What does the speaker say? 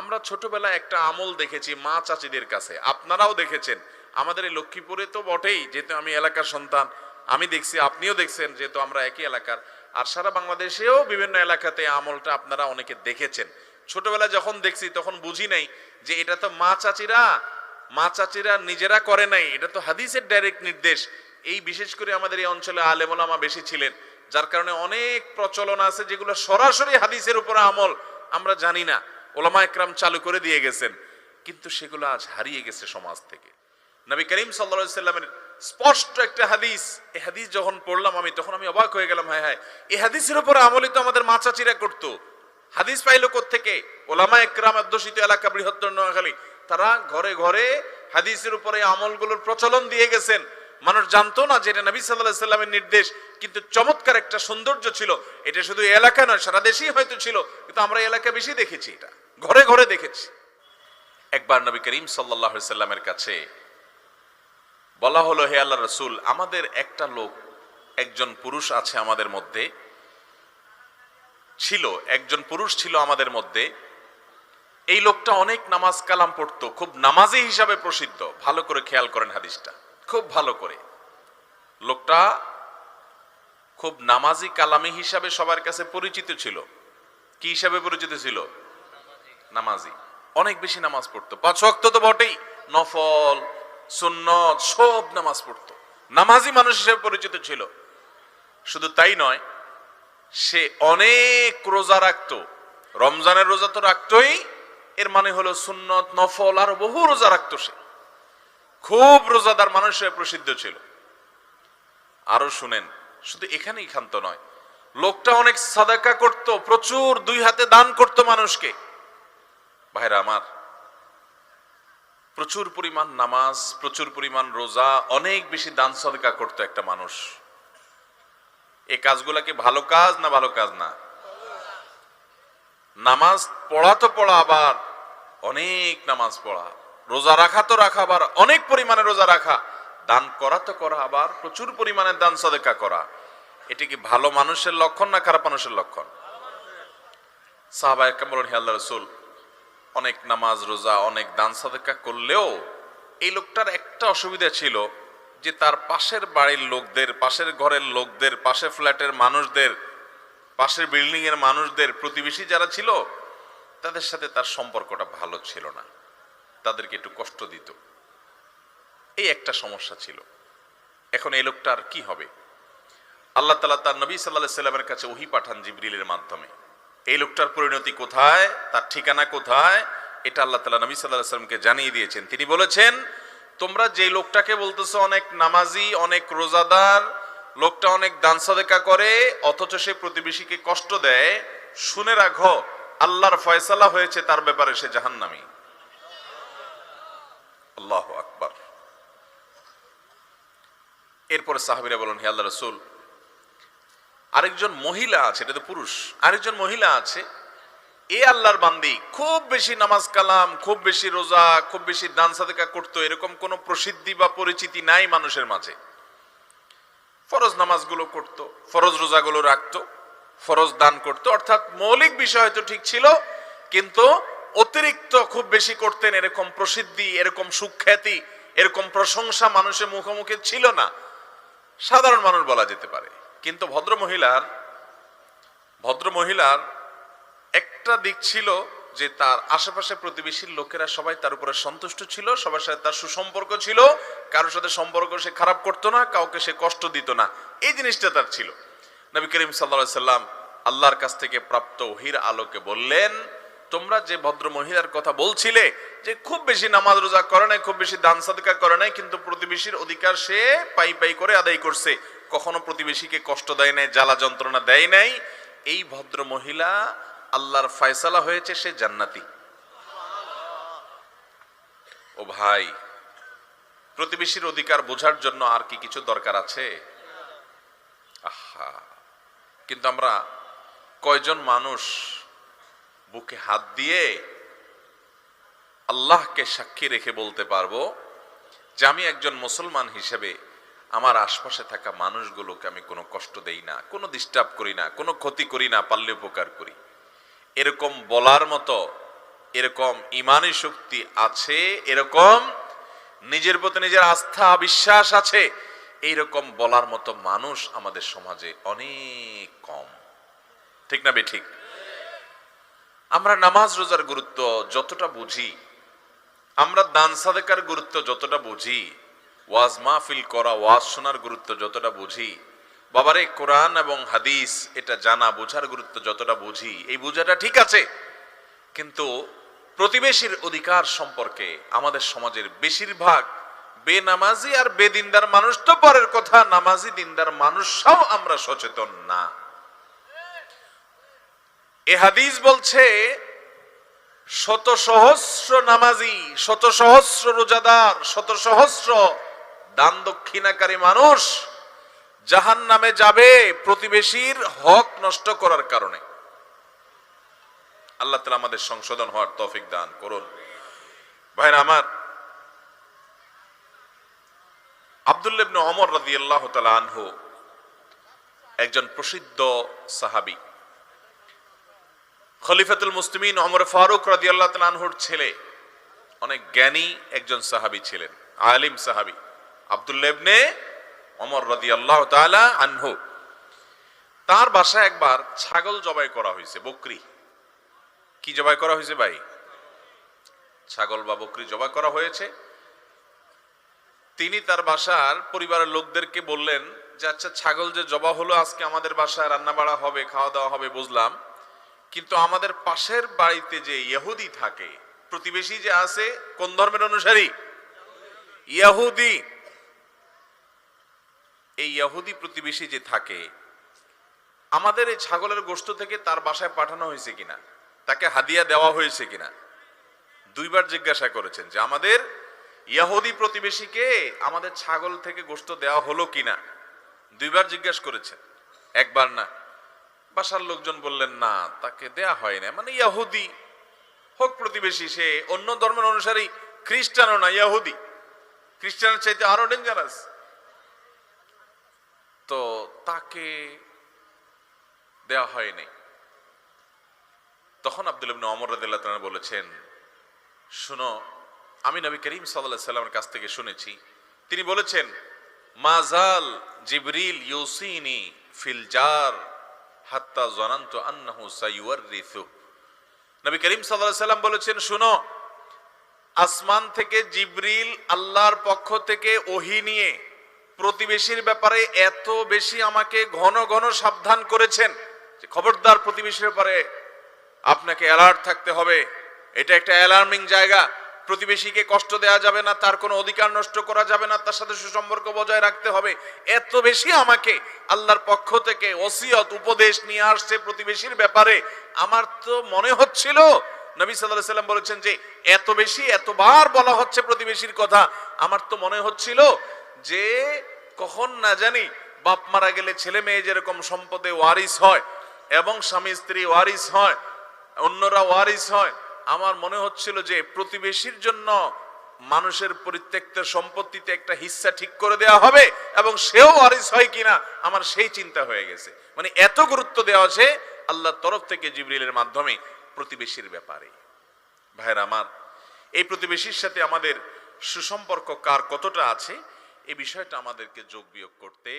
আমরা ছোটবেলায় একটা আমল দেখেছি মা চাচিদের কাছে। আপনারাও দেখেছেন। আমাদের এই লক্ষ্মীপুরে তো বটেই, যেহেতু আমি এলাকার সন্তান, আমি দেখছি, আপনিও দেখছেন যেহেতু আমরা একই এলাকার। আর সারা বাংলাদেশেও বিভিন্ন এলাকাতে আমলটা আপনারা অনেকে দেখেছেন। ছোটবেলায় যখন দেখছি, তখন বুঝি নাই যে এটা তো মা চাচিরা মা চাচিরা নিজেরা করে নাই, এটা তো হাদিসের ডাইরেক্ট নির্দেশ। এই বিশেষ করে আমাদের এই অঞ্চলে আলেমোলামা বেশি ছিলেন, যার কারণে অনেক প্রচলন আছে যেগুলো সরাসরি হাদিসের উপর আমল, আমরা জানি না। ওলামা একরাম চালু করে দিয়ে গেছেন, কিন্তু সেগুলো আজ হারিয়ে গেছে সমাজ থেকে। নবী করিম সাল্লা সাল্লামের স্পষ্ট একটা হাদিস এ হাদিস যখন পড়লাম আমি, তখন আমি অবাক হয়ে গেলাম হ্যাঁ হ্যাঁ এই হাদিসের উপর আমলই তো আমাদের মা চাচিরা করতো। হাদিস পাইলো থেকে ওলামা একরাম অধ্যুষিত এলাকা বৃহত্তর নোয়াখালী, তারা ঘরে ঘরে হাদিসের উপরে আমলগুলোর প্রচলন দিয়ে গেছেন। মানুষ জানতো না যে এটা নবী সাল্লাহ সাল্লামের নির্দেশ, কিন্তু চমৎকার একটা সৌন্দর্য ছিল। এটা শুধু এলাকা নয়, সারা দেশেই হয়তো ছিল, কিন্তু আমরা এলাকা বেশি দেখেছি এটা। ঘরে ঘরে দেখেছি। একবার নবী করিম সাল্লামের কাছে বলা হলো, হে আল্লাহ রসুল, আমাদের একটা লোক, একজন পুরুষ আছে আমাদের মধ্যে, ছিল, একজন পুরুষ ছিল আমাদের মধ্যে। এই লোকটা অনেক নামাজ কালাম পড়তো, খুব নামাজি হিসাবে প্রসিদ্ধ। ভালো করে খেয়াল করেন হাদিসটা। খুব ভালো করে। লোকটা খুব নামাজি কালামি হিসাবে সবার কাছে পরিচিত ছিল। কি হিসাবে পরিচিত ছিল? নামাজি। অনেক বেশি নামাজ পড়তো। পাঁচ ওয়াক্ত তো বটেই। নফল, সুন্নত, সব নামাজ পড়তো। নামাজি মানুষ হিসেবে পরিচিত ছিল। শুধু তাই নয়, সে অনেক রোজা রাখতো। রমজানের রোজা তো রাখতোই। এর মানে হলো সুন্নত, নফল, আর বহু রোজা রাখতো সে। খুব রোজাদার মানুষ প্রসিদ্ধ ছিল। আরও শুনেন, শুধু এখানেই ক্ষান্ত নয়। লোকটা অনেক সাদাকা করত, প্রচুর দুই হাতে দান করত মানুষকে। ভাইরা আমার, প্রচুর পরিমাণ নামাজ, প্রচুর পরিমাণ রোজা, অনেক বেশি দান সদকা করতো একটা মানুষ। এই কাজগুলা কি ভালো কাজ না ভালো কাজ না? নামাজ পড়া তো পড়া আবার, অনেক নামাজ পড়া। রোজা রাখা তো রাখা আবার, অনেক পরিমাণে রোজা রাখা। দান করা তো করা আবার, প্রচুর পরিমাণে দান সদেকা করা। এটি কি ভালো মানুষের লক্ষণ না খারাপ মানুষের লক্ষণ? সাহাবা একম বলেন, হে আল্লাহ রসুল অনেক নামাজ, রোজা, অনেক দান, সাদেকা করলেও এই লোকটার একটা অসুবিধা ছিল যে তার পাশের বাড়ির লোকদের, পাশের ঘরের লোকদের পাশের ফ্ল্যাটের মানুষদের, পাশের বিল্ডিং এর মানুষদের, প্রতিবেশী যারা ছিল, তাদের সাথে তার সম্পর্কটা ভালো ছিল না। তাদেরকে একটু কষ্ট দিত। এই একটা সমস্যা ছিল। এখন এই লোকটার কি হবে? আল্লাহ তালা তার নবী সাল্লাহ সাল্লামের কাছে ওহি পাঠান জিবরিলের মাধ্যমে। এই লোকটার পরিণতি কোথায়? তার ঠিকানা কোথায়? এটা আল্লাহ তালা নবী সাল্লাহ সাল্লামকে জানিয়ে দিয়েছেন। তিনি বলেছেন, তোমরা যে লোকটাকে বলতেছো অনেক নামাজি, অনেক রোজাদার, লোকটা অনেক দান সাদেকা করে, অথচ সে প্রতিবেশীকে কষ্ট দেয়, শুনে রাখো, আল্লাহর ফয়সালা হয়েছে তার ব্যাপারে সে জাহান্নামী। আল্লাহ আকবার। এরপরে সাহাবিরা বলেন, হে আল্লাহ রসুল আরেকজন মহিলা আছে, এটা তো পুরুষ। আরেকজন মহিলা আছে, এ আল্লাহর বান্দি, খুব বেশি নামাজ কালাম, খুব বেশি রোজা, খুব বেশি দান সাদেকা করতো, এরকম কোনো প্রসিদ্ধি বা পরিচিতি নাই মানুষের মাঝে। ফরজ নামাজগুলো করত, ফরজ রোজাগুলো রাখতো, ফরজ দান করত, অর্থাৎ মৌলিক বিষয় তো ঠিক ছিল, কিন্তু অতিরিক্ত খুব বেশি করতেন, এরকম প্রসিদ্ধি, এরকম সুখ্যাতি, এরকম প্রশংসা মানুষের মুখোমুখি ছিল না। সাধারণ মানুষ বলা যেতে পারে। কিন্তু ভদ্র মহিলার ভদ্র মহিলার একটা দিক ছিল যে তার আশেপাশে প্রতিবেশীর লোকেরা সবাই তার উপরে সন্তুষ্ট ছিল, সবার সাথে তার সুসম্পর্ক ছিল, কারোর সাথে সম্পর্ক সে খারাপ করতো না, কাউকে সে কষ্ট দিত না। এই জিনিসটা তার ছিল। নবী করিম সাল্লা সাল্লাম আল্লাহর কাছ থেকে প্রাপ্ত ওহির আলোকে বললেন, তোমরা যে ভদ্র মহিলার কথা বলছিলে, যে খুব বেশি নামাজ রোজা করে নাই, খুব বেশি দান সাদকা করে নাই, কিন্তু প্রতিবেশীর অধিকার সে পাই পাই করে আদায় করছে। কখনো প্রতিবেশীকে কষ্ট দেয় নাই, জ্বালা যন্ত্রণা দেয় নাই, এই ভদ্র মহিলা আল্লাহর ফয়সালা হয়েছে, সে জান্নাতি। ও ভাই, প্রতিবেশীর অধিকার বোঝার জন্য আর কি কিছু দরকার আছে? আহা, কিন্তু আমরা কয়জন মানুষ বুকে হাত দিয়ে আল্লাহকে সাক্ষী রেখে বলতে পারব যে আমি একজন মুসলমান হিসেবে আমার আশপাশে থাকা মানুষগুলোকে আমি কোনো কষ্ট দেই না, কোনো ডিস্টার্ব করি না, কোনো ক্ষতি করি না পারলে উপকার করি। এরকম বলার মতো, এরকম ইমানি শক্তি আছে, এরকম নিজের প্রতি নিজের আস্থা, বিশ্বাস আছে, এইরকম বলার মতো মানুষ আমাদের সমাজে অনেক কম। ঠিক না বে ঠিক? আমরা নামাজ রোজার গুরুত্ব যতটা বুঝি, আমরা দান সাদেকার গুরুত্ব যতটা বুঝি ওয়াজ মাহফিল করা, ওয়াজ শোনার গুরুত্ব যতটা বুঝি। বাবারে, কোরআন এবং হাদিস, এটা জানা, বোঝার গুরুত্ব যতটা বুঝি, এই বোঝাটা ঠিক আছে। কিন্তু প্রতিবেশীর অধিকার সম্পর্কে আমাদের সমাজের বেশিরভাগ বেনামাজি আর বেদিনদার মানুষ তো পরের কথা, নামাজি দিনদার মানুষরাও আমরা সচেতন না। এ হাদিস বলছে, শত সহস্র নামাজি, শত সহস্র রোজাদার, শত সহস্র দান দক্ষিণাকারী মানুষ জাহান নামে যাবে প্রতিবেশীর হক নষ্ট করার কারণে। আল্লাহ তালা আমাদের সংশোধন হওয়ার তৌফিক দান করুন। ভাইরা আমার আবদুল্লেবনে অমর রাদি আল্লাহ আনহু একজন প্রসিদ্ধ সাহাবি। খলিফাতুল মুসলিমিন অমর ফারুক রাদি আল্লাহ আনহুর ছেলে। অনেক জ্ঞানী একজন সাহাবি ছিলেন, আলিম সাহাবি। আবদুল্লেবনে অমর রাদি আল্লাহ আনহু। তার বাসায় একবার ছাগল জবাই করা হয়েছে, বকরি। কি জবাই করা হয়েছে ভাই? ছাগল বা বকরি জবাই করা হয়েছে। তিনি তার বাসার পরিবারের লোকদেরকে বললেন যে আচ্ছা ছাগল যে জবা হলো আজকে আমাদের বাসায় রান্না বাড়া হবে, খাওয়া দাওয়া হবে, বুঝলাম। কিন্তু আমাদের পাশের বাড়িতে যে ইহুদি থাকে, প্রতিবেশী যে আছে, কোন ধর্মের অনুসারী? ইহুদি। এই ইহুদি প্রতিবেশী যে থাকে, আমাদের এই ছাগলের গোস্ত থেকে তার বাসায় পাঠানো হয়েছে কিনা? তাকে হাদিয়া দেওয়া হয়েছে কিনা? দুইবার জিজ্ঞাসা করেছেন যে আমাদের ইয়াহুদি প্রতিবেশীকে আমাদের ছাগল থেকে গোস্ত দেওয়া হলো কিনা? দুইবার জিজ্ঞাসা করেছেন। একবার না। বাসার লোকজন বললেন, না, তাকে দেয়া হয় না মানে ইয়াহুদি হোক প্রতিবেশী সে, অন্য ধর্মের অনুসারী খ্রিস্টানও না ইয়াহুদি খ্রিস্টানের চাইতে আরও ডেঞ্জারাস তো তাকে দেওয়া হয়নি। তখন আব্দুল ইবনে অমর রাদিয়াল্লাহু তাআলা বলেছেন, শুনো, আমি নবী করিম সাল্লাল্লাহু সাল্লামের কাছ থেকে শুনেছি। তিনি বলেছেন মাজাল জিবরিল ইউসিনি ফিল জার হাত্তা জানান্তু আন্নাহু সাইওয়ারিসু নবী করিম সাল্লাল্লাহু আলাইহি সাল্লাম বলেছেন, শুনো, আসমান থেকে জিবরিল আল্লাহর পক্ষ থেকে ওহি নিয়ে প্রতিবেশীর ব্যাপারে এত বেশি আমাকে ঘন ঘন সাবধান করেছেন যে খবরদার প্রতিবেশীর ব্যাপারে আপনাকে অ্যালার্ট থাকতে হবে। এটা একটা অ্যালার্মিং জায়গা। প্রতিবেশীকে কষ্ট দেওয়া যাবে না, তার কোনো অধিকার নষ্ট করা যাবে না, তার সাথে সুসম্পর্ক বজায় রাখতে হবে। এত বেশি আমাকে আল্লাহর পক্ষ থেকে ওসিয়ত, উপদেশ নিয়ে আসছে প্রতিবেশীর ব্যাপারে। আমার তো মনে হচ্ছিল, নবী সাল্লাহ সাল্লাম বলেছেন যে, এত বেশি, এতবার বলা হচ্ছে প্রতিবেশীর কথা। আমার তো মনে হচ্ছিল যে কখন না জানি বাপ মারা গেলে ছেলে মেয়ে যেরকম সম্পদে ওয়ারিস হয় এবং স্বামী স্ত্রী ওয়ারিস হয়, অন্যরা ওয়ারিস হয়, আমার মনে হচ্ছিল যে প্রতিবেশীর জন্য মানুষের পরিত্যক্ত সম্পত্তিতে একটা হিস্সা ঠিক করে দেওয়া হবে এবং সেও ওয়ারিস হয় কিনা আমার সেই চিন্তা হয়ে গেছে। মানে এত গুরুত্ব দেওয়া আছে আল্লাহর তরফ থেকে জিবরিলের মাধ্যমে প্রতিবেশীর ব্যাপারে। ভাইরা আমার, এই প্রতিবেশীর সাথে আমাদের সুসম্পর্ক কার কতটা আছে? এই বিষয়টা আমাদেরকে যোগ বিয়োগ করতে